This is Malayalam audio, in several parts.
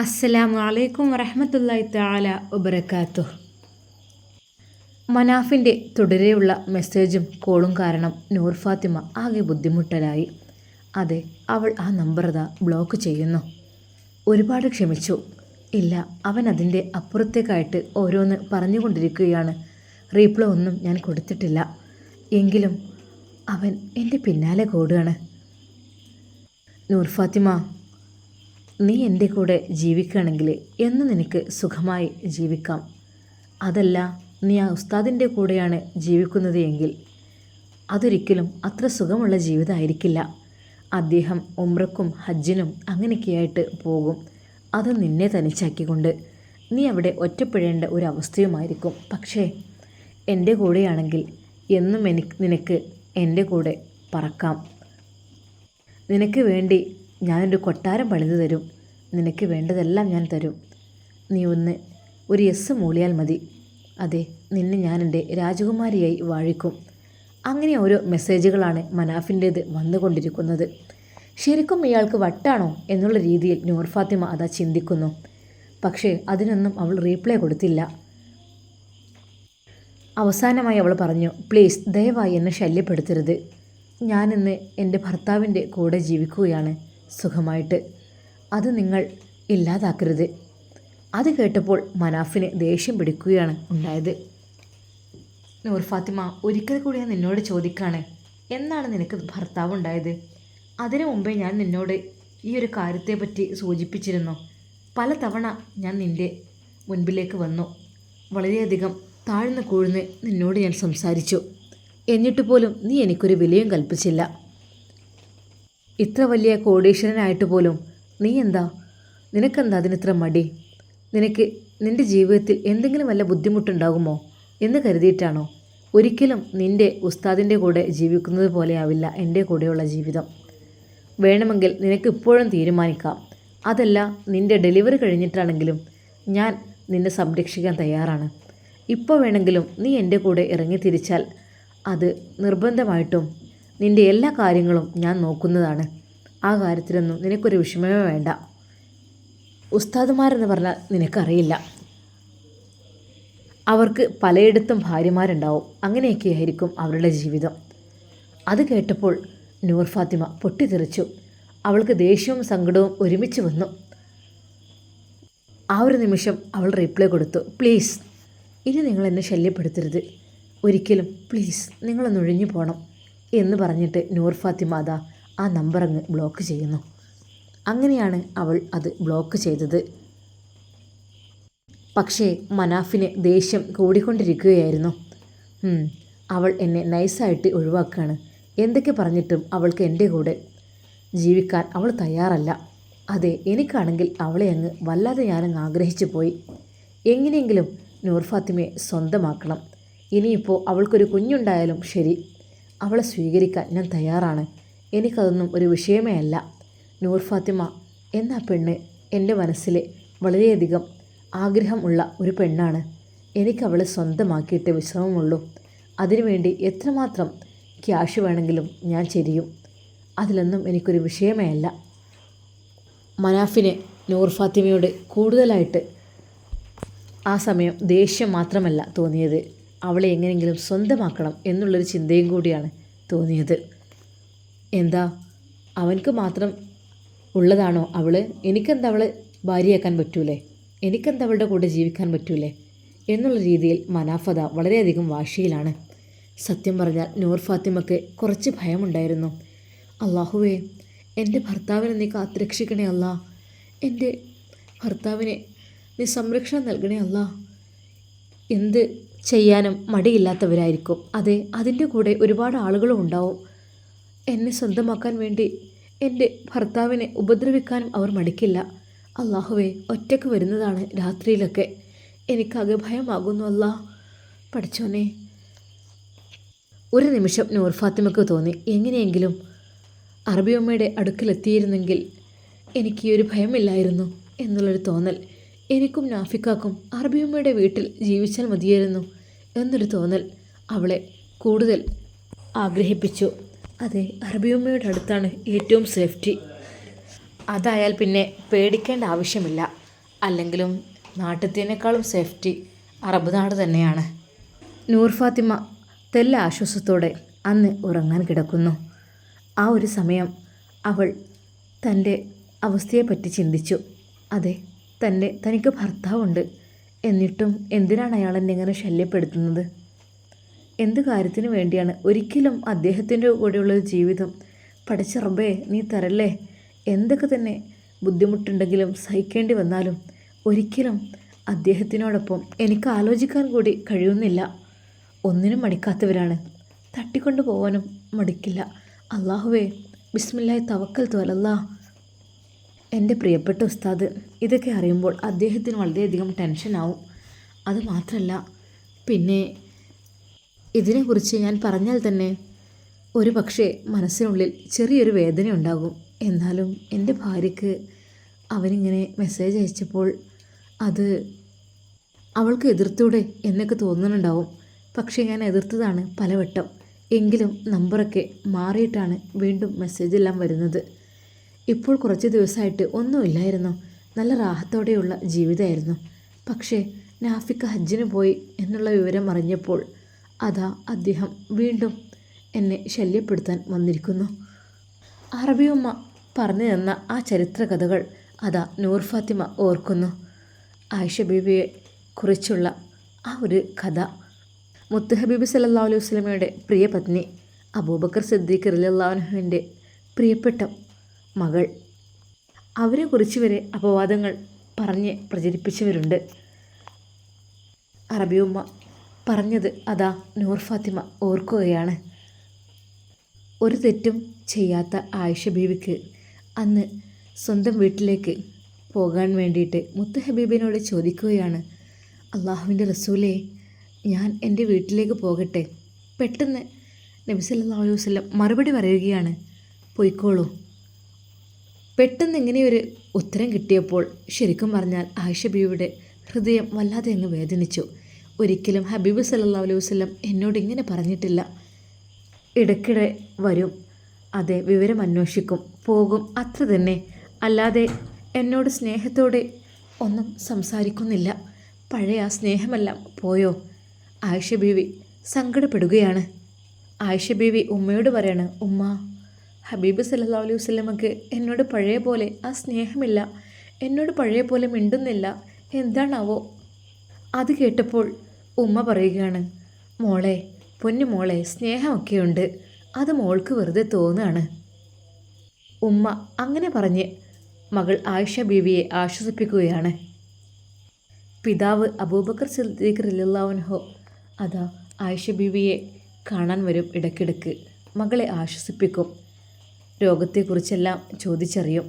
അസ്സലാമു അലൈക്കും വറഹമത്തല്ലായി താല ഉബരക്കാത്തു മനാഫിന്റെ തുടരെയുള്ള മെസ്സേജും കോളും കാരണം നൂർ ഫാത്തിമ ആകെ ബുദ്ധിമുട്ടലായി. അതെ അവൾ ആ നമ്പർ അതാ ബ്ലോക്ക് ചെയ്യുന്നു. ഒരുപാട് ക്ഷമിച്ചു. ഇല്ല അവൻ അതിന്റെ അപ്പുറത്തേക്കായിട്ട് ഓരോന്ന് പറഞ്ഞുകൊണ്ടിരിക്കുകയാണ്. റീപ്ലോ ഒന്നും ഞാൻ കൊടുത്തിട്ടില്ല. എങ്കിലും അവൻ എന്റെ പിന്നാലെ കൂടുകയാണ് നൂർ ഫാത്തിമ നീ എന്റെ കൂടെ ജീവിക്കുകയാണെങ്കിൽ എന്ന് നിനക്ക് സുഖമായി ജീവിക്കാം. അതല്ല നീ ആ ഉസ്താദിന്റെ കൂടെയാണ് ജീവിക്കുന്നത് എങ്കിൽ അതൊരിക്കലും അത്ര സുഖമുള്ള ജീവിതമായിരിക്കില്ല. അദ്ദേഹം ഉമ്രക്കും ഹജ്ജിനും അങ്ങനെയൊക്കെയായിട്ട് പോകും. അത് നിന്നെ തനിച്ചാക്കിക്കൊണ്ട് നീ അവിടെ ഒറ്റപ്പെടേണ്ട ഒരു അവസ്ഥയുമായിരിക്കും. പക്ഷേ എന്റെ കൂടെയാണെങ്കിൽ എന്നും എനിക്ക് നിനക്ക് എന്റെ കൂടെ പറക്കാം. നിനക്ക് വേണ്ടി ഞാനൊരു കൊട്ടാരം പണിതു തരും. നിനക്ക് വേണ്ടതെല്ലാം ഞാൻ തരും. നീ ഒന്ന് ഒരു എസ് മൂളിയാൽ മതി. അതെ നിന്നെ ഞാൻ എന്റെ രാജകുമാരിയായി വാഴിക്കും. അങ്ങനെ ഓരോ മെസ്സേജുകളാണ് മനാഫിന്റേത് വന്നുകൊണ്ടിരിക്കുന്നത്. ശരിക്കും ഇയാൾക്ക് വട്ടാണോ എന്നുള്ള രീതിയിൽ നൂർ ഫാത്തിമ അതാ ചിന്തിക്കുന്നു. പക്ഷേ അതിനൊന്നും അവൾ റീപ്ലൈ കൊടുത്തില്ല. അവസാനമായി അവൾ പറഞ്ഞു പ്ലീസ് ദയവായി എന്നെ ശല്യപ്പെടുത്തരുത്. ഞാനിന്ന് എന്റെ ഭർത്താവിന്റെ കൂടെ ജീവിക്കുകയാണ്. സുഖമായിട്ട്. അത് നിങ്ങൾ ഇല്ലാതാക്കരുത്. അത് കേട്ടപ്പോൾ മനാഫിന് ദേഷ്യം പിടിക്കുകയാണ് ഉണ്ടായത്. നൂർ ഫാത്തിമ ഒരിക്കൽ കൂടി ഞാൻ നിന്നോട് ചോദിക്കാണ്. എന്നാണ് നിനക്ക് ഭർത്താവ് ഉണ്ടായത്? അതിനു മുമ്പേ ഞാൻ നിന്നോട് ഈ ഒരു കാര്യത്തെപ്പറ്റി സൂചിപ്പിച്ചിരുന്നു. പലതവണ ഞാൻ നിന്റെ മുൻപിലേക്ക് വന്നു. വളരെയധികം താഴ്ന്നു കൂഴ്ന്ന് നിന്നോട് ഞാൻ സംസാരിച്ചു. എന്നിട്ട് പോലും നീ എനിക്കൊരു വിലയും കൽപ്പിച്ചില്ല. ഇത്ര വലിയ കോടീശ്വരനായിട്ട് പോലും നീ എന്താ? നിനക്കെന്താ അതിനിത്ര മടി? നിനക്ക് നിന്റെ ജീവിതത്തിൽ എന്തെങ്കിലും വല്ല ബുദ്ധിമുട്ടുണ്ടാകുമോ എന്ന് കരുതിയിട്ടാണോ? ഒരിക്കലും നിന്റെ ഉസ്താദിന്റെ കൂടെ ജീവിക്കുന്നത് പോലെയാവില്ല എന്റെ കൂടെയുള്ള ജീവിതം. വേണമെങ്കിൽ നിനക്ക് ഇപ്പോഴും തീരുമാനിക്കാം. അതല്ല നിന്റെ ഡെലിവറി കഴിഞ്ഞിട്ടാണെങ്കിലും ഞാൻ നിന്നെ സംരക്ഷിക്കാൻ തയ്യാറാണ്. ഇപ്പോൾ വേണമെങ്കിലും നീ എന്റെ കൂടെ ഇറങ്ങി തിരിച്ചാൽ അത് നിർബന്ധമായിട്ടും നിന്റെ എല്ലാ കാര്യങ്ങളും ഞാൻ നോക്കുന്നതാണ്. ആ കാര്യത്തിലൊന്നും നിനക്കൊരു വിഷമമേ വേണ്ട. ഉസ്താദുമാരെന്ന് പറഞ്ഞാൽ നിനക്കറിയില്ല. അവർക്ക് പലയിടത്തും ഭാര്യമാരുണ്ടാവും. അങ്ങനെയൊക്കെയായിരിക്കും അവരുടെ ജീവിതം. അത് കേട്ടപ്പോൾ നൂർ ഫാത്തിമ പൊട്ടിത്തെറിച്ചു. അവൾക്ക് ദേഷ്യവും സങ്കടവും ഒരുമിച്ച് വന്നു. ആ ഒരു നിമിഷം അവൾ റിപ്ലൈ കൊടുത്തു. പ്ലീസ് ഇനി നിങ്ങൾ എന്നെ ശല്യപ്പെടുത്തരുത്. ഒരിക്കലും പ്ലീസ് നിങ്ങളൊന്നൊഴിഞ്ഞു പോകണം എന്ന് പറഞ്ഞിട്ട് നൂർ ഫാത്തിമ ആ നമ്പർ അങ്ങ് ബ്ലോക്ക് ചെയ്യുന്നു. അങ്ങനെയാണ് അവൾ അത് ബ്ലോക്ക് ചെയ്തത്. പക്ഷേ മനാഫിന് ദേഷ്യം കൂടിക്കൊണ്ടിരിക്കുകയായിരുന്നു. അവൾ എന്നെ നൈസായിട്ട് ഒഴിവാക്കുകയാണ് എന്തൊക്കെ പറഞ്ഞിട്ടും അവൾക്ക് എന്റെ കൂടെ ജീവിക്കാൻ അവൾ തയ്യാറല്ല. അതെ എനിക്കാണെങ്കിൽ അവളെ അങ്ങ് വല്ലാതെ ഞാനങ്ങ് ആഗ്രഹിച്ചു പോയി. എങ്ങനെയെങ്കിലും നൂർ ഫാത്തിമയെ സ്വന്തമാക്കണം. ഇനിയിപ്പോൾ അവൾക്കൊരു കുഞ്ഞുണ്ടായാലും ശരി. അവളെ സ്വീകരിക്കാൻ ഞാൻ തയ്യാറാണ്. എനിക്കതൊന്നും ഒരു വിഷയമേ അല്ല. നൂർ ഫാത്തിമ എന്ന പെണ്ണ്? എന്റെ മനസ്സിലെ വളരെയധികം ആഗ്രഹം ഉള്ള ഒരു പെണ്ണാണ്. എനിക്കവളെ സ്വന്തമാക്കിയിട്ട് വിശ്രമമുള്ളൂ. അതിനുവേണ്ടി എത്രമാത്രം ക്യാഷ് വേണമെങ്കിലും ഞാൻ ചെരിയും. അതിലൊന്നും എനിക്കൊരു വിഷയമേ അല്ല. മനാഫിനെ നൂർ ഫാത്തിമയോട് കൂടുതലായിട്ട് ആ സമയം ദേഷ്യം മാത്രമല്ല തോന്നിയത്. അവളെ എങ്ങനെയെങ്കിലും സ്വന്തമാക്കണം എന്നുള്ളൊരു ചിന്തയും കൂടിയാണ് തോന്നിയത്. എന്താ? അവൻക്ക് മാത്രം ഉള്ളതാണോ അവൾ എനിക്കെന്താ അവളെ ഭാര്യയാക്കാൻ പറ്റൂലേ? എനിക്കെന്താ അവളുടെ കൂടെ ജീവിക്കാൻ പറ്റൂലേ? എന്നുള്ള രീതിയിൽ മനാഫത വളരെയധികം വാശിയിലാണ്. സത്യം പറഞ്ഞാൽ നൂർ ഫാത്തിമയ്ക്ക് കുറച്ച് ഭയമുണ്ടായിരുന്നു. അള്ളാഹുവേ എന്റെ ഭർത്താവിനെ നീ കാത്തുരക്ഷിക്കണേ അല്ല. എന്റെ ഭർത്താവിനെ നീ സംരക്ഷണം നൽകണേ അല്ല. എന്ത് ചെയ്യാനും മടിയില്ലാത്തവരായിരിക്കും. അതെ അതിന്റെ കൂടെ ഒരുപാട് ആളുകളും ഉണ്ടാവും. എന്നെ സ്വന്തമാക്കാൻ വേണ്ടി എന്റെ ഭർത്താവിനെ ഉപദ്രവിക്കാനും അവർ മടിക്കില്ല. അള്ളാഹുവെ ഒറ്റയ്ക്ക് വരുന്നതാണ് രാത്രിയിലൊക്കെ. എനിക്കാകെ ഭയമാകുന്നു അല്ലാ. പഠിച്ചോനെ. ഒരു നിമിഷം നൂർ ഫാത്തിമക്ക് തോന്നി. എങ്ങനെയെങ്കിലും അറബിയമ്മയുടെ അടുക്കലെത്തിയിരുന്നെങ്കിൽ എനിക്ക് ഈ ഒരു ഭയമില്ലായിരുന്നു എന്നുള്ളൊരു തോന്നൽ. എനിക്കും നാഫിക്കാക്കും അറബിയമ്മയുടെ വീട്ടിൽ ജീവിച്ചാൽ മതിയായിരുന്നു എന്നൊരു തോന്നൽ അവളെ കൂടുതൽ ആഗ്രഹിപ്പിച്ചു. അതെ അറബിയമ്മയുടെ അടുത്താണ് ഏറ്റവും സേഫ്റ്റി. അതായാൽ പിന്നെ പേടിക്കേണ്ട ആവശ്യമില്ല. അല്ലെങ്കിലും നാട്ടിലത്തേനേക്കാളും സേഫ്റ്റി അറബ് നാട് തന്നെയാണ്. നൂർ ഫാത്തിമ തെല്ല ആശ്വാസത്തോടെ അന്ന് ഉറങ്ങാൻ കിടക്കുന്നു. ആ ഒരു സമയം അവൾ തന്റെ അവസ്ഥയെപ്പറ്റി ചിന്തിച്ചു. അതെ തന്റെ തനിക്ക് ഭർത്താവുണ്ട്. എന്നിട്ടും എന്തിനാണ് അയാൾ എന്നെ ഇങ്ങനെ ശല്യപ്പെടുത്തുന്നത്? എന്ത് കാര്യത്തിന് വേണ്ടിയാണ് ഒരിക്കലും അദ്ദേഹത്തിന്റെ കൂടെയുള്ള ജീവിതം? പഠിച്ചറബേ നീ തരല്ലേ? എന്തൊക്കെ തന്നെ ബുദ്ധിമുട്ടുണ്ടെങ്കിലും സഹിക്കേണ്ടി വന്നാലും ഒരിക്കലും അദ്ദേഹത്തിനോടൊപ്പം എനിക്ക് ആലോചിക്കാൻ കൂടി കഴിയുന്നില്ല. ഒന്നിനും മടിക്കാത്തവരാണ്. തട്ടിക്കൊണ്ടു പോകാനും മടിക്കില്ല. അള്ളാഹുവേ ബിസ്മില്ലായി തവക്കൽ തോലല്ലാ എന്റെ പ്രിയപ്പെട്ട ഉസ്താദ് ഇതൊക്കെ അറിയുമ്പോൾ അദ്ദേഹത്തിന് വളരെയധികം ടെൻഷനാവും അതുമാത്രമല്ല പിന്നെ ഇതിനെക്കുറിച്ച് ഞാൻ പറഞ്ഞാൽ തന്നെ ഒരു പക്ഷേ മനസ്സിനുള്ളിൽ ചെറിയൊരു വേദന ഉണ്ടാകും. എന്നാലും എന്റെ ഭാര്യയ്ക്ക് അവനിങ്ങനെ മെസ്സേജ് അയച്ചപ്പോൾ അത് അവൾക്ക് എതിർത്തൂടെ എന്നൊക്കെ തോന്നുന്നുണ്ടാവും. പക്ഷേ ഞാൻ എതിർത്തതാണ് പലവട്ടം. എങ്കിലും നമ്പറൊക്കെ മാറിയിട്ടാണ് വീണ്ടും മെസ്സേജെല്ലാം വരുന്നത്. ഇപ്പോൾ കുറച്ച് ദിവസമായിട്ട് ഒന്നുമില്ലായിരുന്നു നല്ല റാഹത്തോടെയുള്ള ജീവിതമായിരുന്നു. പക്ഷേ നാഫിക്ക ഹജ്ജിന് പോയി എന്നുള്ള വിവരം അറിഞ്ഞപ്പോൾ അതാ അദ്ദേഹം വീണ്ടും എന്നെ ശല്യപ്പെടുത്താൻ വന്നിരിക്കുന്നു. അറബിയമ്മ പറഞ്ഞു തന്ന ആ ചരിത്ര കഥകൾ അതാ നൂർ ഫാത്തിമ ഓർക്കുന്നു. ആയിഷ ബീബിയെ കുറിച്ചുള്ള ആ ഒരു കഥ. മുത്ത് ഹബീബ് സല്ലാ അലൈഹി വസ്ലമയുടെ പ്രിയ പത്നി അബൂബക്കർ സിദ്ദീഖ് റലിയല്ലാഹുവിന്റെ പ്രിയപ്പെട്ട മകൾ. അവരെക്കുറിച്ച് വരെ അപവാദങ്ങൾ പറഞ്ഞ് പ്രചരിപ്പിച്ചവരുണ്ട്. അറബിയുമ്മ പറഞ്ഞത് അതാ നൂർ ഫാത്തിമ ഓർക്കുകയാണ്. ഒരു തെറ്റും ചെയ്യാത്ത ആയിഷ ബീവിക്ക് അന്ന് സ്വന്തം വീട്ടിലേക്ക് പോകാൻ വേണ്ടിയിട്ട് മുത്തഹബീബിനോട് ചോദിക്കുകയാണ്. അള്ളാഹുവിന്റെ റസൂലേ ഞാൻ എന്റെ വീട്ടിലേക്ക് പോകട്ടെ. പെട്ടെന്ന് നബി സല്ലല്ലാഹു അലൈഹി വസല്ലം മറുപടി പറയുകയാണ്. പൊയ്ക്കോളൂ. പെട്ടെന്ന് ഒരു ഉത്തരം കിട്ടിയപ്പോൾ ശരിക്കും പറഞ്ഞാൽ ആയിഷ ബീവിയുടെ ഹൃദയം വല്ലാതെ അങ്ങ് വേദനിച്ചു. ഒരിക്കലും ഹബീബ് സല്ലാ അലൈഹി വസ്ലം എന്നോട് ഇങ്ങനെ പറഞ്ഞിട്ടില്ല. ഇടയ്ക്കിടെ വരും. അതെ വിവരം അന്വേഷിക്കും. പോകും. അത്ര തന്നെ. അല്ലാതെ എന്നോട് സ്നേഹത്തോടെ ഒന്നും സംസാരിക്കുന്നില്ല. പഴയ ആ സ്നേഹമെല്ലാം പോയോ? ആയിഷ ബീവി സങ്കടപ്പെടുകയാണ്. ആയിഷ ബീവി ഉമ്മയോട് പറയാണ് ഉമ്മ ഹബീബ് സല്ലല്ലാഹു അലൈഹി വസ്ലമക്ക് എന്നോട് പഴയ പോലെ ആ സ്നേഹമില്ല എന്നോട് പഴയ പോലെ മിണ്ടുന്നില്ല എന്താണാവോ? അത് കേട്ടപ്പോൾ ഉമ്മ പറയുകയാണ് മോളെ പൊന്നു മോളെ സ്നേഹമൊക്കെയുണ്ട് അത് മോൾക്ക് വെറുതെ തോന്നുകയാണ് ഉമ്മ അങ്ങനെ പറഞ്ഞ് മകൾ ആയിഷ ബീവിയെ ആശ്വസിപ്പിക്കുകയാണ്. പിതാവ് അബൂബക്കർ സിദ്ദീഖ് റലിള്ളാവൻഹോ അതാ ആയിഷ ബീവിയെ കാണാൻ വരും ഇടയ്ക്കിടയ്ക്ക്. മകളെ ആശ്വസിപ്പിക്കും. രോഗത്തെക്കുറിച്ചെല്ലാം ചോദിച്ചറിയും.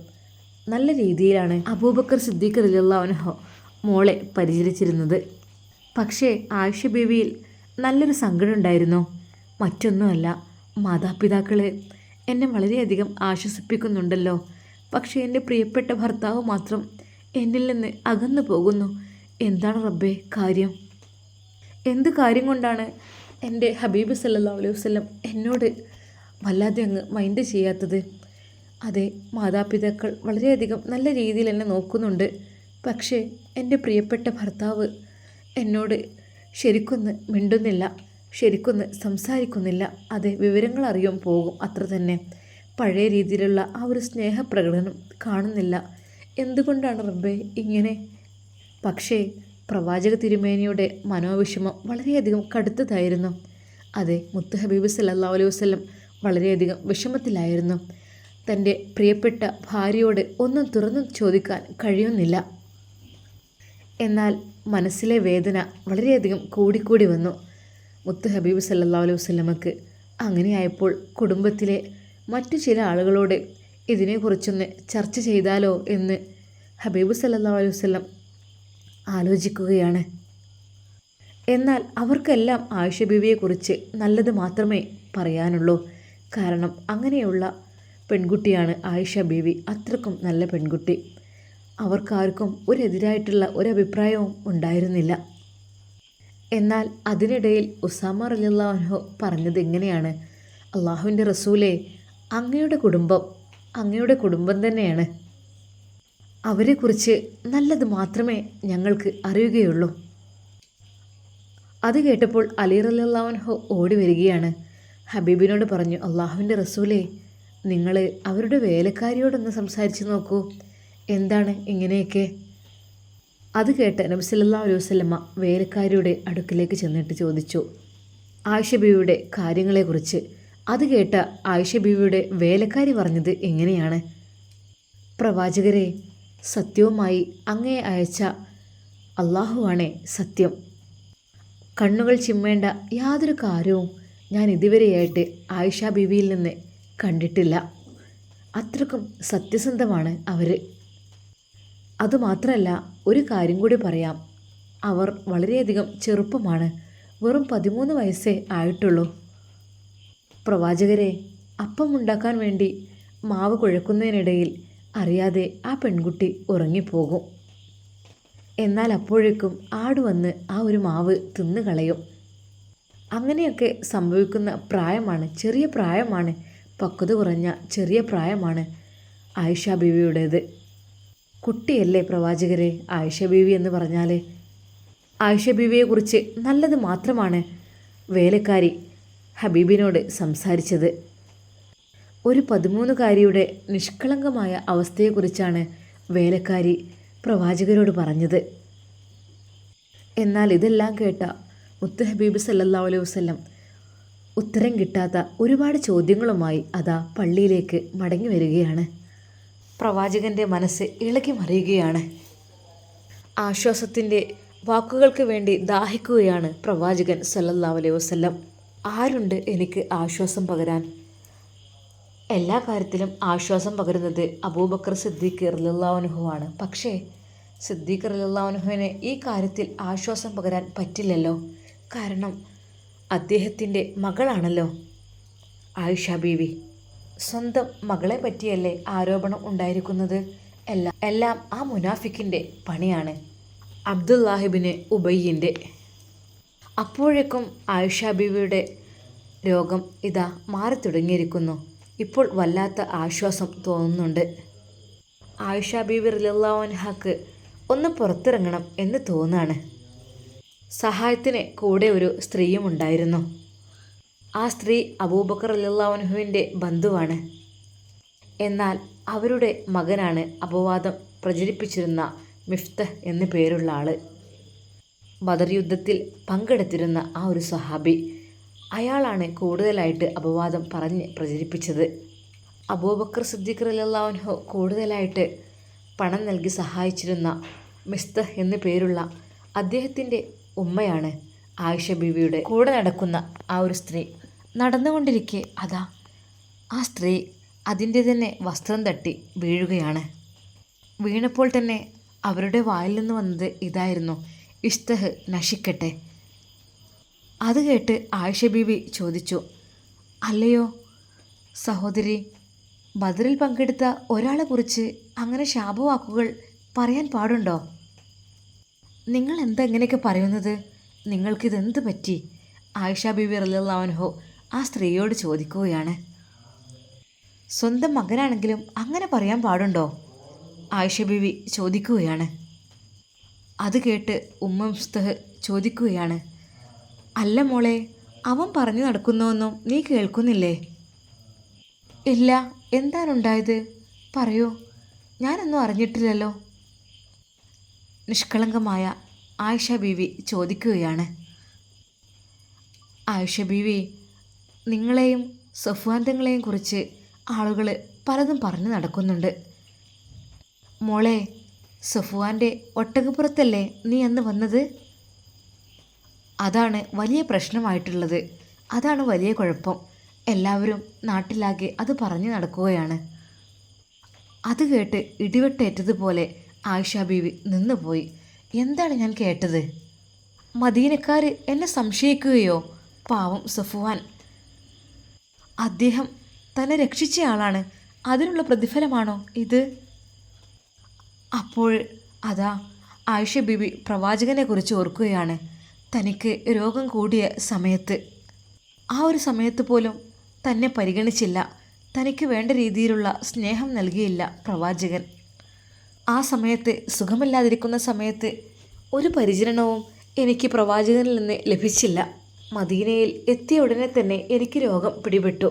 നല്ല രീതിയിലാണ് അബൂബക്കർ സിദ്ദീഖ് റലിള്ളാവൻഹോ മോളെ പരിചരിച്ചിരുന്നത്. പക്ഷേ ആയിഷ ബേബിയിൽ നല്ലൊരു സങ്കടം ഉണ്ടായിരുന്നു മറ്റൊന്നുമല്ല മാതാപിതാക്കളെ എന്നെ വളരെയധികം ആശ്വസിപ്പിക്കുന്നുണ്ടല്ലോ. പക്ഷേ എന്റെ പ്രിയപ്പെട്ട ഭർത്താവ് മാത്രം എന്നിൽ നിന്ന് അകന്നു പോകുന്നു. എന്താണ് റബ്ബേ കാര്യം? എന്ത് കാര്യം കൊണ്ടാണ് എന്റെ ഹബീബ് സല്ലാ അലൈഹി വസല്ലം എന്നോട് വല്ലാതെ അങ്ങ് മൈൻഡ് ചെയ്യാത്തത്. അതെ മാതാപിതാക്കൾ വളരെയധികം നല്ല രീതിയിൽ എന്നെ നോക്കുന്നുണ്ട്. പക്ഷേ എന്റെ പ്രിയപ്പെട്ട ഭർത്താവ് എന്നോട് ശരിക്കൊന്ന് മിണ്ടുന്നില്ല ശരിക്കൊന്ന് സംസാരിക്കുന്നില്ല. അതെ വിവരങ്ങൾ അറിയാൻ പോകും അത്ര തന്നെ. പഴയ രീതിയിലുള്ള ആ ഒരു സ്നേഹപ്രകടനം കാണുന്നില്ല. എന്തുകൊണ്ടാണ് റബ്ബെ ഇങ്ങനെ? പക്ഷേ പ്രവാചക തിരുമേനിയുടെ മനോവിഷമം വളരെയധികം കടുത്തതായിരുന്നു. അതെ മുത്തഹബീബ് സല്ലാ അലൈഹി വളരെയധികം വിഷമത്തിലായിരുന്നു. തന്റെ പ്രിയപ്പെട്ട ഭാര്യയോട് ഒന്നും തുറന്നു ചോദിക്കാൻ കഴിയുന്നില്ല. എന്നാൽ മനസ്സിലെ വേദന വളരെയധികം കൂടിക്കൂടി വന്നു. മുത്ത് ഹബീബ് സല്ലാ അലൈഹി വസ്ലമക്ക് അങ്ങനെയായപ്പോൾ കുടുംബത്തിലെ മറ്റു ചില ആളുകളോട് ഇതിനെക്കുറിച്ചൊന്ന് ചർച്ച ചെയ്താലോ എന്ന് ഹബീബ് സല്ലാ അലൈഹി വസ്ലം ആലോചിക്കുകയാണ്. എന്നാൽ അവർക്കെല്ലാം ആയിഷ ബീവിയെക്കുറിച്ച് നല്ലത് മാത്രമേ പറയാനുള്ളൂ. കാരണം അങ്ങനെയുള്ള പെൺകുട്ടിയാണ് ആയിഷ ബീവി അത്രക്കും നല്ല പെൺകുട്ടി. അവർക്കാർക്കും ഒരെതിരായിട്ടുള്ള ഒരഭിപ്രായവും ഉണ്ടായിരുന്നില്ല. എന്നാൽ അതിനിടയിൽ ഉസാമ റലിള്ളാഹു പറഞ്ഞത് എങ്ങനെയാണ്? അള്ളാഹുവിന്റെ റസൂലെ അങ്ങയുടെ കുടുംബം അങ്ങയുടെ കുടുംബം തന്നെയാണ്. അവരെക്കുറിച്ച് നല്ലത് മാത്രമേ ഞങ്ങൾക്ക് അറിയുകയുള്ളൂ. അത് കേട്ടപ്പോൾ അലി റലിള്ളാഹു ഓടി വരികയാണ്. ഹബീബിനോട് പറഞ്ഞു അള്ളാഹുവിന്റെ റസൂലേ നിങ്ങൾ അവരുടെ വേലക്കാരിയോടൊന്ന് സംസാരിച്ച് നോക്കൂ. എന്താണ് ഇങ്ങനെയൊക്കെ? അത് കേട്ട് നബി അലൈഹി വസല്ലമ്മ വേലക്കാരിയുടെ അടുക്കിലേക്ക് ചെന്നിട്ട് ചോദിച്ചു ആയിഷ ബീവിയുടെ കാര്യങ്ങളെക്കുറിച്ച്? അത് കേട്ട ആയിഷ ബീവിയുടെ വേലക്കാരി പറഞ്ഞത് എങ്ങനെയാണ്? പ്രവാചകരെ സത്യവുമായി അങ്ങേ അയച്ച അള്ളാഹുവാണേ സത്യം. കണ്ണുകൾ ചിമ്മേണ്ട യാതൊരു കാര്യവും ഞാൻ ഇതുവരെയായിട്ട് ആയിഷ ബീവിയിൽ നിന്ന് കണ്ടിട്ടില്ല. അത്രക്കും സത്യസന്ധമാണ് അവർ അതുമാത്രമല്ല ഒരു കാര്യം കൂടി പറയാം. അവർ വളരെയധികം ചെറുപ്പമാണ്. വെറും പതിമൂന്ന് വയസ്സേ ആയിട്ടുള്ളൂ. പ്രവാചകരെ അപ്പം ഉണ്ടാക്കാൻ വേണ്ടി മാവ് കുഴക്കുന്നതിനിടയിൽ അറിയാതെ ആ പെൺകുട്ടി ഉറങ്ങിപ്പോകും. എന്നാൽ അപ്പോഴേക്കും ആട് വന്ന് ആ ഒരു മാവ് തിന്നു കളയും അങ്ങനെയൊക്കെ സംഭവിക്കുന്ന പ്രായമാണ് ചെറിയ പ്രായമാണ് പക്വത കുറഞ്ഞ ചെറിയ പ്രായമാണ് ആയിഷ ബീവിയുടേത്. കുട്ടിയല്ലേ പ്രവാചകരെ ആയിഷ ബീവി എന്ന് പറഞ്ഞാൽ ആയിഷ ബീവിയെക്കുറിച്ച് നല്ലത് മാത്രമാണ് വേലക്കാരി ഹബീബിനോട് സംസാരിച്ചത്. ഒരു പതിമൂന്നുകാരിയുടെ നിഷ്കളങ്കമായ അവസ്ഥയെക്കുറിച്ചാണ് വേലക്കാരി പ്രവാചകരോട് പറഞ്ഞത്. എന്നാൽ ഇതെല്ലാം കേട്ട മുത്ത് ഹബീബ് സല്ലല്ലാഹു അലൈഹി വസല്ലം ഉത്തരം കിട്ടാത്ത ഒരുപാട് ചോദ്യങ്ങളുമായി അതാ പള്ളിയിലേക്ക് മടങ്ങി വരികയാണ്. പ്രവാചകന്റെ മനസ്സ് ഇളകി മറിയുകയാണ്. ആശ്വാസത്തിന്റെ വാക്കുകൾക്ക് വേണ്ടി ദാഹിക്കുകയാണ് പ്രവാചകൻ സല്ലല്ലാഹു അലൈഹി വസ്ലം ആരുണ്ട് എനിക്ക് ആശ്വാസം പകരാൻ? എല്ലാ കാര്യത്തിലും ആശ്വാസം പകരുന്നത് അബൂബക്കർ സിദ്ദീഖ് റലുല്ലാവനുഹുവാണ് പക്ഷേ സിദ്ദീഖ് റലുല്ലാവനുഹുവിന് ഈ കാര്യത്തിൽ ആശ്വാസം പകരാൻ പറ്റില്ലല്ലോ. കാരണം അദ്ദേഹത്തിന്റെ മകളാണല്ലോ. ആയിഷ ബീവി സ്വന്തം മകളെ പറ്റിയല്ലേ ആരോപണം ഉണ്ടായിരിക്കുന്നത്? എല്ലാം എല്ലാം ആ മുനാഫിക്കിന്റെ പണിയാണ്. അബ്ദുല്ലാഹിബിന് ഉബയ്യിന്റെ അപ്പോഴേക്കും ആയിഷ ബീവിയുടെ രോഗം ഇതാ മാറി തുടങ്ങിയിരിക്കുന്നു. ഇപ്പോൾ വല്ലാത്ത ആശ്വാസം തോന്നുന്നുണ്ട്. ആയിഷ ബീവി റിലാൻഹാക്ക് ഒന്ന് പുറത്തിറങ്ങണം എന്ന് തോന്നാണ്. സഹായത്തിന് കൂടെ ഒരു സ്ത്രീയും ഉണ്ടായിരുന്നു. ആ സ്ത്രീ അബൂബക്കർ അല്ലാഹുവിന്റെ ബന്ധുവാണ്. എന്നാൽ അവരുടെ മകനാണ് അപവാദം പ്രചരിപ്പിച്ചിരുന്ന മിഫ്ത എന്നു പേരുള്ള ആൾ. ബദർ യുദ്ധത്തിൽ പങ്കെടുത്തിരുന്ന ആ ഒരു സഹാബി അയാളാണ് കൂടുതലായിട്ട് അപവാദം പറഞ്ഞ് പ്രചരിപ്പിച്ചത്. അബൂബക്കർ സിദ്ദീഖ് അല്ലാഹുൻഹു കൂടുതലായിട്ട് പണം നൽകി സഹായിച്ചിരുന്ന മിസ്തഹ് എന്നു പേരുള്ള അദ്ദേഹത്തിന്റെ ഉമ്മയാണ് ആയിഷ ബീവിയുടെ കൂടെ നടക്കുന്ന ആ ഒരു സ്ത്രീ. നടന്നുകൊണ്ടിരിക്കെ അതാ. ആ സ്ത്രീ അതിന്റെ തന്നെ വസ്ത്രം തട്ടി വീഴുകയാണ്. വീണപ്പോൾ തന്നെ അവരുടെ വായിൽ നിന്ന് വന്നത് ഇതായിരുന്നു. ഇഷ്തഹ് നശിക്കട്ടെ. അത് കേട്ട് ആയിഷ ബീവി ചോദിച്ചു അല്ലയോ സഹോദരി ബദറിൽ പങ്കെടുത്ത ഒരാളെക്കുറിച്ച് അങ്ങനെ ശാപവാക്കുകൾ പറയാൻ പാടുണ്ടോ? നിങ്ങൾ എന്താ ഇങ്ങനെയൊക്കെ പറയുന്നത്? നിങ്ങൾക്കിതെന്ത് പറ്റി? ആയിഷ ബീവി റല്ലാൻഹോ ആ സ്ത്രീയോട് ചോദിക്കുകയാണ്. സ്വന്തം മകനാണെങ്കിലും അങ്ങനെ പറയാൻ പാടുണ്ടോ? ആയിഷ ബീവി ചോദിക്കുകയാണ്. അത് കേട്ട് ഉമ്മ മുസ്തഹ് ചോദിക്കുകയാണ്. അല്ല മോളെ അവൻ പറഞ്ഞു നടക്കുന്നുവെന്നും നീ കേൾക്കുന്നില്ലേ? ഇല്ല എന്താണുണ്ടായത് പറയൂ. ഞാനൊന്നും അറിഞ്ഞിട്ടില്ലല്ലോ. നിഷ്കളങ്കമായ ആയിഷ ബീവി ചോദിക്കുകയാണ്. ആയിഷ ബീവി നിങ്ങളെയും സഫ്വാന്തങ്ങളെയും കുറിച്ച് ആളുകൾ പലതും പറഞ്ഞു നടക്കുന്നുണ്ട്. മോളെ സഫുവാന്റെ ഒട്ടകപ്പുറത്തല്ലേ നീ അന്ന് വന്നത്? അതാണ് വലിയ പ്രശ്നമായിട്ടുള്ളത്. അതാണ് വലിയ കുഴപ്പം. എല്ലാവരും നാട്ടിലാകെ അത് പറഞ്ഞു നടക്കുകയാണ്. അത് കേട്ട് ഇടിവെട്ടേറ്റതുപോലെ ആയിഷ ബീവി നിന്നുപോയി എന്താണ് ഞാൻ കേട്ടത്? മദീനക്കാർ എന്നെ സംശയിക്കുകയോ? പാവം സഫുവാൻ. അദ്ദേഹം തന്നെ രക്ഷിച്ച ആളാണ്. അതിനുള്ള പ്രതിഫലമാണോ ഇത്? അപ്പോൾ അതാ ആയിഷ ബീവി പ്രവാചകനെ കുറിച്ച് ഓർക്കുകയാണ്. തനിക്ക് രോഗം കൂടിയ സമയത്ത്. ആ ഒരു സമയത്ത് പോലും തന്നെ പരിഗണിച്ചില്ല. തനിക്ക് വേണ്ട രീതിയിലുള്ള സ്നേഹം നൽകിയില്ല പ്രവാചകൻ. ആ സമയത്ത് സുഖമില്ലാതിരിക്കുന്ന സമയത്ത് ഒരു പരിചരണവും എനിക്ക് പ്രവാചകനിൽ നിന്ന് ലഭിച്ചില്ല. മദീനയിൽ എത്തിയ ഉടനെ തന്നെ എനിക്ക് രോഗം പിടിപെട്ടു.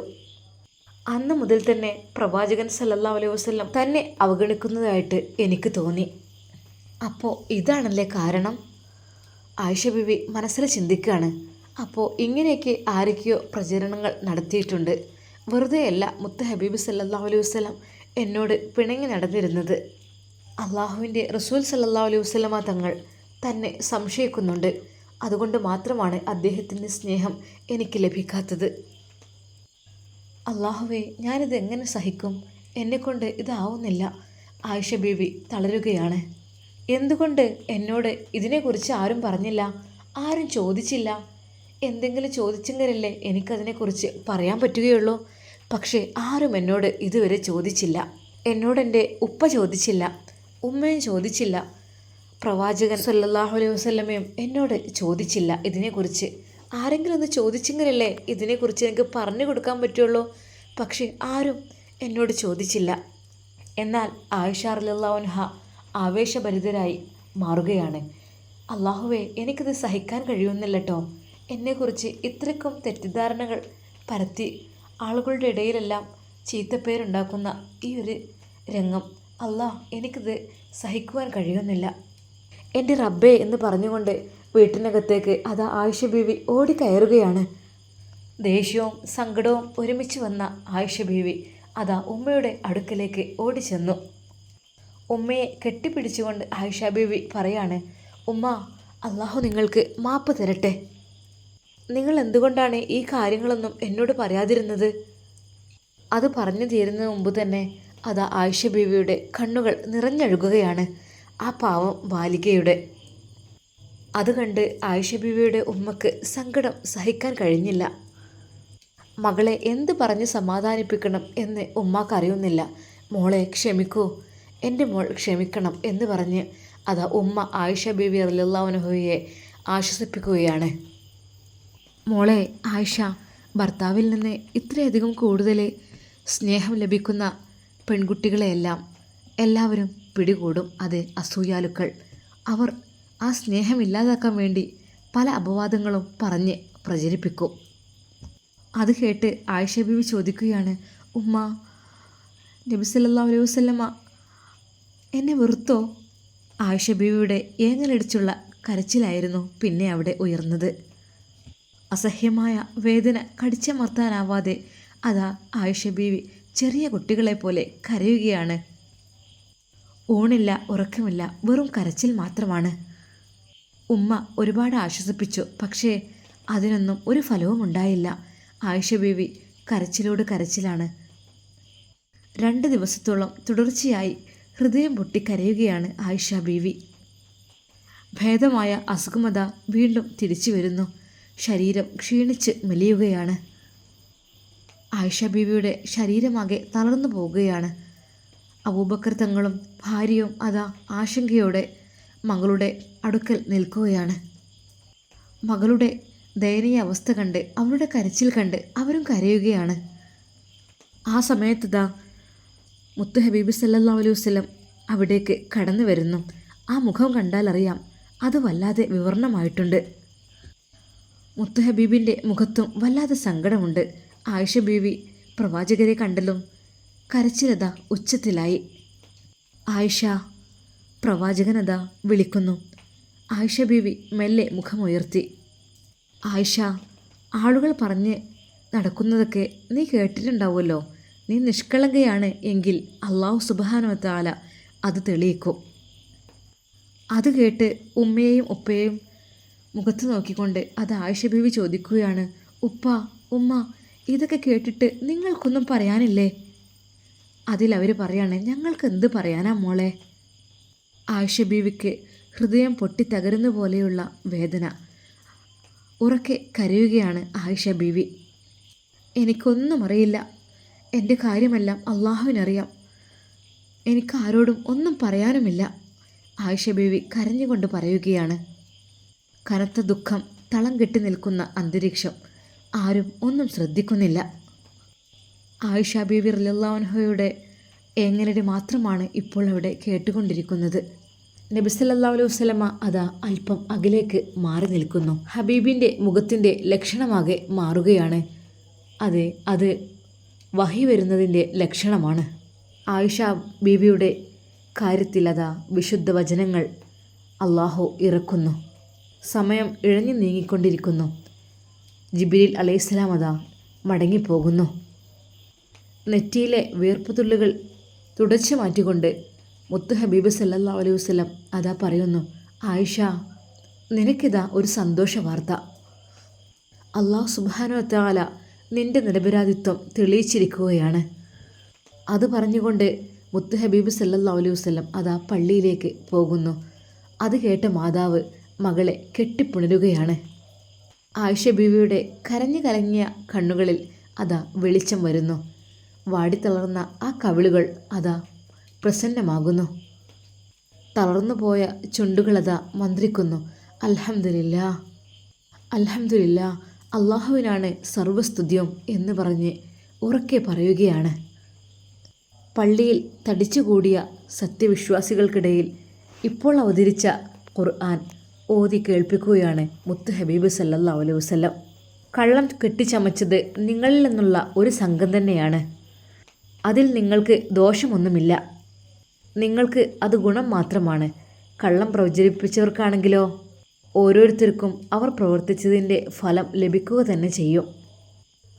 അന്ന് മുതൽ തന്നെ പ്രവാചകൻ സല്ലല്ലാഹു അലൈഹി വസ്ലം തന്നെ അവഗണിക്കുന്നതായിട്ട് എനിക്ക് തോന്നി. അപ്പോൾ ഇതാണല്ലേ കാരണം? ആയിഷ ബിബി മനസ്സിൽ ചിന്തിക്കുകയാണ് അപ്പോൾ ഇങ്ങനെയൊക്കെ ആരൊക്കെയോ പ്രചരണങ്ങൾ നടത്തിയിട്ടുണ്ട്. വെറുതെയല്ല മുത്ത ഹബീബ് സല്ലല്ലാഹു അലൈഹി വസ്ലം എന്നോട് പിണങ്ങി നടന്നിരുന്നത്. അള്ളാഹുവിന്റെ റസൂൽ സല്ലാ അലൈഹി വസ്ലമ തങ്ങൾ തന്നെ സംശയിക്കുന്നുണ്ട്. അതുകൊണ്ട് മാത്രമാണ് അദ്ദേഹത്തിന്റെ സ്നേഹം എനിക്ക് ലഭിക്കാത്തത്. അള്ളാഹുവെ ഞാനിത് എങ്ങനെ സഹിക്കും? എന്നെക്കൊണ്ട് ഇതാവുന്നില്ല ആയിഷ ബീവി തളരുകയാണ്. എന്തുകൊണ്ട് എന്നോട് ഇതിനെക്കുറിച്ച് ആരും പറഞ്ഞില്ല? ആരും ചോദിച്ചില്ല? എന്തെങ്കിലും ചോദിച്ചെങ്കിലല്ലേ എനിക്കതിനെക്കുറിച്ച് പറയാൻ പറ്റുകയുള്ളൂ? പക്ഷേ ആരും എന്നോട് ഇതുവരെ ചോദിച്ചില്ല. എന്നോട് എന്റെ ഉപ്പ ചോദിച്ചില്ല. ഉമ്മയും ചോദിച്ചില്ല. പ്രവാചകൻ സല്ലല്ലാഹു അലൈഹി വസ്ലമയും എന്നോട് ചോദിച്ചില്ല ഇതിനെക്കുറിച്ച്. ആരെങ്കിലും ഒന്ന് ചോദിച്ചെങ്കിലല്ലേ ഇതിനെക്കുറിച്ച് എനിക്ക് പറഞ്ഞു കൊടുക്കാൻ പറ്റുള്ളൂ? പക്ഷേ ആരും എന്നോട് ചോദിച്ചില്ല. എന്നാൽ ആയിഷ റളിയല്ലാഹുൻഹ ആവേശഭരിതരായി മാറുകയാണ്. അള്ളാഹുവേ എനിക്കിത് സഹിക്കാൻ കഴിയുന്നില്ല കേട്ടോ എന്നെക്കുറിച്ച് ഇത്രയ്ക്കും തെറ്റിദ്ധാരണകൾ പരത്തി ആളുകളുടെ ഇടയിലെല്ലാം ചീത്തപ്പേരുണ്ടാക്കുന്ന ഈ ഒരു രംഗം അല്ലാ എനിക്കിത് സഹിക്കുവാൻ കഴിയുന്നില്ല. എന്റെ റബ്ബേ എന്ന് പറഞ്ഞുകൊണ്ട് വീട്ടിനകത്തേക്ക് അതാ ആയിഷ ബീവി ഓടിക്കയറുകയാണ്. ദേഷ്യവും സങ്കടവും ഒരുമിച്ച് വന്ന ആയിഷ ബീവി അതാ ഉമ്മയുടെ അടുക്കലേക്ക് ഓടിച്ചെന്നു. ഉമ്മയെ കെട്ടിപ്പിടിച്ചുകൊണ്ട് ആയിഷ ബീവി പറയാണ് ഉമ്മ അള്ളാഹു നിങ്ങൾക്ക് മാപ്പ് തരട്ടെ. നിങ്ങൾ എന്തുകൊണ്ടാണ് ഈ കാര്യങ്ങളൊന്നും എന്നോട് പറയാതിരുന്നത്? അത് പറഞ്ഞു തീരുന്നതിന് മുമ്പ് തന്നെ അതാ ആയിഷ ബീവിയുടെ കണ്ണുകൾ നിറഞ്ഞൊഴുകുകയാണ് ആ പാവം ബാലികയുടെ. അത് കണ്ട് ആയിഷ ബീവിയുടെ ഉമ്മക്ക് സങ്കടം സഹിക്കാൻ കഴിഞ്ഞില്ല. മകളെ എന്ത് പറഞ്ഞ് സമാധാനിപ്പിക്കണം എന്ന് ഉമ്മാക്കറിയുന്നില്ല. മോളെ ക്ഷമിക്കൂ എന്റെ മോൾ ക്ഷമിക്കണം എന്ന് പറഞ്ഞ് അതാ ഉമ്മ ആയിഷ ബീവി റലിള്ളാഹുനഹുയെ ആശ്വസിപ്പിക്കുകയാണ്. മോളെ ആയിഷ ഭർത്താവിൽ നിന്ന് ഇത്രയധികം കൂടുതൽ സ്നേഹം ലഭിക്കുന്ന പെൺകുട്ടികളെയെല്ലാം എല്ലാവരും പിടികൂടും അത് അസൂയാലുക്കൾ. അവർ ആ സ്നേഹം ഇല്ലാതാക്കാൻ വേണ്ടി പല അപവാദങ്ങളും പറഞ്ഞ് പ്രചരിപ്പിക്കും. അത് കേട്ട് ആയിഷ ബീവി ചോദിക്കുകയാണ് ഉമ്മ നബി സല്ലല്ലാഹു അലൈഹി വസല്ലമ എന്നെ വെറുത്തോ? ആയിഷ ബീവിയുടെ ഏങ്ങലടിച്ചുള്ള കരച്ചിലായിരുന്നു പിന്നെ അവിടെ ഉയർന്നത്. അസഹ്യമായ വേദന കടിച്ചമർത്താനാവാതെ അതാ ആയിഷ ബീവി ചെറിയ കുട്ടികളെ പോലെ കരയുകയാണ്. ഊണില്ല ഉറക്കമില്ല വെറും കരച്ചിൽ മാത്രമാണ്. ഉമ്മ ഒരുപാട് ആശ്വസിപ്പിച്ചു. പക്ഷേ അതിനൊന്നും ഒരു ഫലവും ഉണ്ടായില്ല. ആയിഷ ബീവി കരച്ചിലോട് കരച്ചിലാണ്. രണ്ട് ദിവസത്തോളം തുടർച്ചയായി ഹൃദയം പൊട്ടി കരയുകയാണ് ആയിഷ ബീവി. ഭേദമായ അസുഖമത വീണ്ടും തിരിച്ചു വരുന്നു. ശരീരം ക്ഷീണിച്ച് മെലിയുകയാണ്. ആയിഷ ബീവിയുടെ ശരീരമാകെ തളർന്നു പോവുകയാണ്. അബൂബക്കർ തങ്ങളും ഭാര്യയും അതാ ആശങ്കയോടെ മകളുടെ അടുക്കൽ നിൽക്കുകയാണ്. മകളുടെ ദയനീയ അവസ്ഥ കണ്ട് അവളുടെ കരച്ചിൽ കണ്ട് അവരും കരയുകയാണ്. ആ സമയത്തതാ മുത്തു ഹബീബ് സല്ലല്ലാഹു അലൈഹി വസല്ലം അവിടേക്ക് കടന്നു വരുന്നു. ആ മുഖം കണ്ടാൽ അറിയാം അത് വല്ലാതെ വിവരണമായിട്ടുണ്ട് മുത്തു ഹബീബിന്റെ മുഖത്തും വല്ലാതെ സങ്കടമുണ്ട്. ആയിഷ ബീവി പ്രവാചകരെ കണ്ടല്ലോ കരച്ചിലത ഉച്ചത്തിലായി. ആയിഷ പ്രവാചകനത വിളിക്കുന്നു. ആയിഷ ബീവി മെല്ലെ മുഖമുയർത്തി. ആയിഷ ആളുകൾ പറഞ്ഞ് നടക്കുന്നതൊക്കെ നീ കേട്ടിട്ടുണ്ടാവുമല്ലോ. നീ നിഷ്കളങ്കയാണ് എങ്കിൽ അള്ളാഹു സുബാനുവത്താല താല അത് തെളിയിക്കും. അത് കേട്ട് ഉമ്മയെയും ഉപ്പയെയും മുഖത്ത് നോക്കിക്കൊണ്ട് അത് ആയിഷ ബീവി ചോദിക്കുകയാണ് ഉപ്പ ഉമ്മ ഇതൊക്കെ കേട്ടിട്ട് നിങ്ങൾക്കൊന്നും പറയാനില്ലേ? അതിലവർ പറയാണ് ഞങ്ങൾക്ക് എന്ത് പറയാനാ മോളെ? ആയിഷ ബീവിക്ക് ഹൃദയം പൊട്ടി തകരുന്ന പോലെയുള്ള വേദന. ഉറക്കെ കരയുകയാണ് ആയിഷ ബീവി. എനിക്കൊന്നും അറിയില്ല. എന്റെ കാര്യമെല്ലാം അള്ളാഹുവിനറിയാം. എനിക്ക് ആരോടും ഒന്നും പറയാനുമില്ല ആയിഷ ബീവി കരഞ്ഞുകൊണ്ട് പറയുകയാണ്. കനത്ത ദുഃഖം തളം കെട്ടി നിൽക്കുന്ന അന്തരീക്ഷം ആരും ഒന്നും ശ്രദ്ധിക്കുന്നില്ല. ആയിഷ ബീവി റലിള്ളാൻഹയുടെ ഏങ്ങലടി മാത്രമാണ് ഇപ്പോൾ അവിടെ കേട്ടുകൊണ്ടിരിക്കുന്നത്. നബി സല്ലല്ലാഹു അലൈഹി വസല്ലമ അതാ അല്പം അകലേക്ക് മാറി നിൽക്കുന്നു. ഹബീബിന്റെ മുഖത്തിന്റെ ലക്ഷണമാകെ മാറുകയാണ്. അതെ അത് വഹി വരുന്നതിന്റെ ലക്ഷണമാണ്. ആയിഷ ബീവിയുടെ കാര്യത്തിൽ അതാ വിശുദ്ധ വചനങ്ങൾ അള്ളാഹു ഇറക്കുന്നു. സമയം ഇഴഞ്ഞു നീങ്ങിക്കൊണ്ടിരിക്കുന്നു. ജിബിരിൽ അലൈഹിസ്സലാം അതാ മടങ്ങിപ്പോകുന്നു. നെറ്റിയിലെ വീർപ്പുതുള്ളികൾ തുടച്ചു മാറ്റിക്കൊണ്ട് മുത്ത് ഹബീബ് സല്ലാ അലൈഹി വസ്ലം അതാ പറയുന്നു ആയിഷ നിനക്കിതാ ഒരു സന്തോഷ വാർത്ത. അള്ളാഹു സുബ്ഹാനഹു തആല നിന്റെ നിരപരാധിത്വം തെളിയിച്ചിരിക്കുകയാണ്. അത് പറഞ്ഞുകൊണ്ട് മുത്ത് ഹബീബ് സല്ലാ അലൈഹി വസ്ലം അതാ പള്ളിയിലേക്ക് പോകുന്നു. അത് കേട്ട മാതാവ് മകളെ കെട്ടിപ്പുണരുകയാണ്. ആയിഷ ബീവിയുടെ കരഞ്ഞു കലങ്ങിയ കണ്ണുകളിൽ അതാ വെളിച്ചം വരുന്നു. വാടിത്തളർന്ന ആ കവിളുകൾ അതാ പ്രസന്നമാകുന്നു. തളർന്നു പോയ ചുണ്ടുകളതാ മന്ത്രിക്കുന്നു. അൽഹംദുലില്ല അൽഹംദുലില്ല അള്ളാഹുവിനാണ് സർവസ്തുതിയും എന്ന് പറഞ്ഞ് ഉറക്കെ പറയുകയാണ്. പള്ളിയിൽ തടിച്ചുകൂടിയ സത്യവിശ്വാസികൾക്കിടയിൽ ഇപ്പോൾ അവതരിച്ച ഖുർആൻ ഓതി കേൾപ്പിക്കുകയാണ് മുത്ത് ഹബീബ് സല്ലാ അലൈഹി വസല്ലം. കള്ളം കെട്ടിച്ചമച്ചത് നിങ്ങളിൽ നിന്നുള്ള ഒരു സംഘം തന്നെയാണ്. അതിൽ നിങ്ങൾക്ക് ദോഷമൊന്നുമില്ല. നിങ്ങൾക്ക് അത് ഗുണം മാത്രമാണ്. കള്ളം പ്രചരിപ്പിച്ചവർക്കാണെങ്കിലോ? ഓരോരുത്തർക്കും അവർ പ്രവർത്തിച്ചതിന്റെ ഫലം ലഭിക്കുക തന്നെ ചെയ്യും.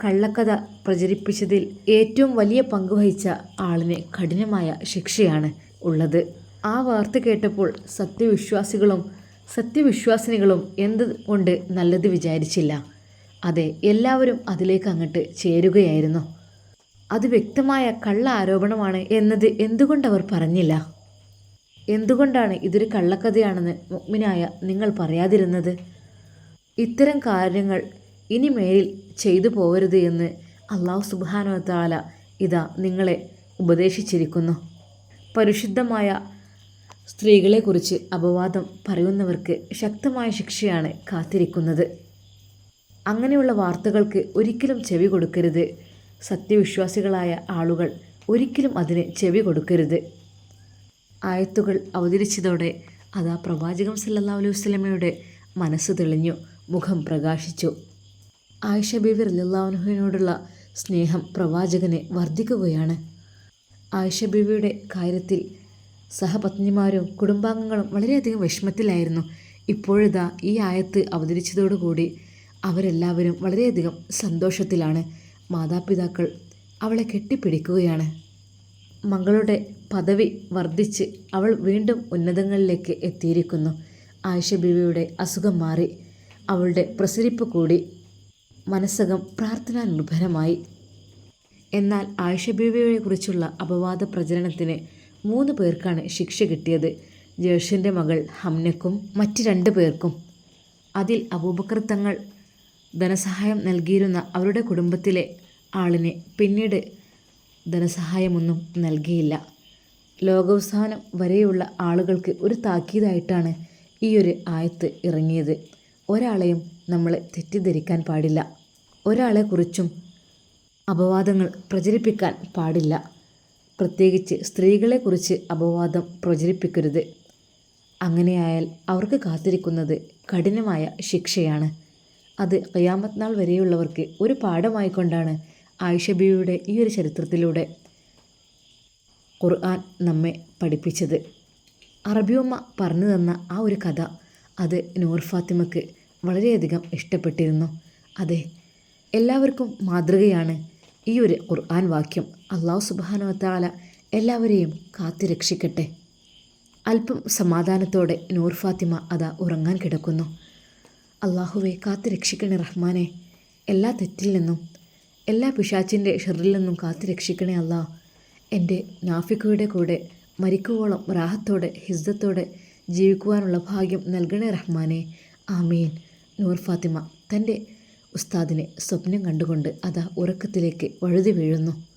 കള്ളക്കഥ പ്രചരിപ്പിച്ചതിൽ ഏറ്റവും വലിയ പങ്ക് വഹിച്ച ആളിന് കഠിനമായ ശിക്ഷയാണ് ഉള്ളത്. ആ വാർത്ത കേട്ടപ്പോൾ സത്യവിശ്വാസികളും സത്യവിശ്വാസിനികളും എന്ത് കൊണ്ട് നല്ലത് വിചാരിച്ചില്ല? അതെ എല്ലാവരും അതിലേക്ക് അങ്ങോട്ട് ചേരുകയായിരുന്നു. അത് വ്യക്തമായ കള്ള ആരോപണമാണ് എന്നത് എന്തുകൊണ്ടവർ പറഞ്ഞില്ല? എന്തുകൊണ്ടാണ് ഇതൊരു കള്ളക്കഥയാണെന്ന് മുഗ്മിനായ നിങ്ങൾ പറയാതിരുന്നത്? ഇത്തരം കാര്യങ്ങൾ ഇനി മേലിൽ ചെയ്തു പോകരുത് എന്ന് അള്ളാഹു സുബാനോ താല ഇതാ നിങ്ങളെ ഉപദേശിച്ചിരിക്കുന്നു. പരിശുദ്ധമായ സ്ത്രീകളെക്കുറിച്ച് അപവാദം പറയുന്നവർക്ക് ശക്തമായ ശിക്ഷയാണ് കാത്തിരിക്കുന്നത്. അങ്ങനെയുള്ള വാർത്തകൾക്ക് ഒരിക്കലും ചെവി കൊടുക്കരുത്. സത്യവിശ്വാസികളായ ആളുകൾ ഒരിക്കലും അതിന് ചെവി കൊടുക്കരുത്. ആയത്തുകൾ അവതരിച്ചതോടെ അതാ പ്രവാചകം സല്ലാ അലൈഹി വസല്ലമയുടെ മനസ്സ് തെളിഞ്ഞു മുഖം പ്രകാശിച്ചു. ആയിഷ ബീവി റലിള്ളാഹുനുവിനോടുള്ള സ്നേഹം പ്രവാചകനെ വർദ്ധിക്കുകയാണ്. ആയിഷ ബീവിയുടെ കാര്യത്തിൽ സഹപത്നിമാരും കുടുംബാംഗങ്ങളും വളരെയധികം വിഷമത്തിലായിരുന്നു. ഇപ്പോഴിതാ ഈ ആയത്ത് അവതരിച്ചതോടുകൂടി അവരെല്ലാവരും വളരെയധികം സന്തോഷത്തിലാണ്. മാതാപിതാക്കൾ അവളെ കെട്ടിപ്പിടിക്കുകയാണ്. മകളുടെ പദവി വർദ്ധിച്ച് അവൾ വീണ്ടും ഉന്നതങ്ങളിലേക്ക് എത്തിയിരിക്കുന്നു. ആയിഷ ബീവിയുടെ അസുഖം മാറി. അവളുടെ പ്രസരിപ്പ് കൂടി മനസ്സകം പ്രാർത്ഥനാ നിർഭരമായി എന്നാൽ ആയിഷ ബീവിയെ കുറിച്ചുള്ള അപവാദ പ്രചരണത്തിന് മൂന്ന് പേർക്കാണ് ശിക്ഷ കിട്ടിയത്. ജേഷിന്റെ മകൾ ഹംനക്കും മറ്റ് രണ്ട് പേർക്കും. അതിൽ അബൂബക്കർ തങ്ങൾ ധനസഹായം നൽകിയിരുന്ന അവരുടെ കുടുംബത്തിലെ ആളിനെ പിന്നീട് ധനസഹായമൊന്നും നൽകിയില്ല. ലോകാവസാനം വരെയുള്ള ആളുകൾക്ക് ഒരു താക്കീതായിട്ടാണ് ഈ ഒരു ആയത്ത് ഇറങ്ങിയത്. ഒരാളെയും നമ്മൾ തെറ്റിദ്ധരിക്കാൻ പാടില്ല. ഒരാളെക്കുറിച്ചും അപവാദങ്ങൾ പ്രചരിപ്പിക്കാൻ പാടില്ല. പ്രത്യേകിച്ച് സ്ത്രീകളെക്കുറിച്ച് അപവാദം പ്രചരിപ്പിക്കരുത്. അങ്ങനെയായാൽ അവർക്ക് കാത്തിരിക്കുന്നത് കഠിനമായ ശിക്ഷയാണ്. അത് ഖിയാമത്ത് നാൾ വരെയുള്ളവർക്ക് ഒരു പാഠമായിക്കൊണ്ടാണ് ആയിഷബിയുടെ ഈ ഒരു ചരിത്രത്തിലൂടെ ഖുർആൻ നമ്മെ പഠിപ്പിച്ചത്. അറബിയമ്മ പറഞ്ഞു തന്ന ആ ഒരു കഥ അത് നൂർ ഫാത്തിമക്ക് വളരെയധികം ഇഷ്ടപ്പെട്ടിരുന്നു. അതെ എല്ലാവർക്കും മാതൃകയാണ്. ഈ ഒരു ഖുർആൻ വാക്യം അള്ളാഹു സുബാനോ താല എല്ലാവരെയും കാത്തിരക്ഷിക്കട്ടെ അല്പം സമാധാനത്തോടെ നൂർ ഫാത്തിമ അതാ ഉറങ്ങാൻ കിടക്കുന്നു. അള്ളാഹുവെ കാത്തുരക്ഷിക്കണേ റഹ്മാനെ. എല്ലാ തെറ്റിൽ നിന്നും എല്ലാ പിശാച്ചിന്റെ ഷെറിൽ നിന്നും കാത്തുരക്ഷിക്കണേ അല്ലാ എന്റെ നാഫിക്കയുടെ കൂടെ മരിക്കുവോളം റാഹത്തോടെ ഹിസ്ദത്തോടെ ജീവിക്കുവാനുള്ള ഭാഗ്യം നൽകണേ റഹ്മാനെ. ആമീൻ. നൂർ ഫാത്തിമ തന്റെ ഉസ്താദിനെ സ്വപ്നം കണ്ടുകൊണ്ട് അതാ ഉറക്കത്തിലേക്ക് വഴുതി വീഴുന്നു.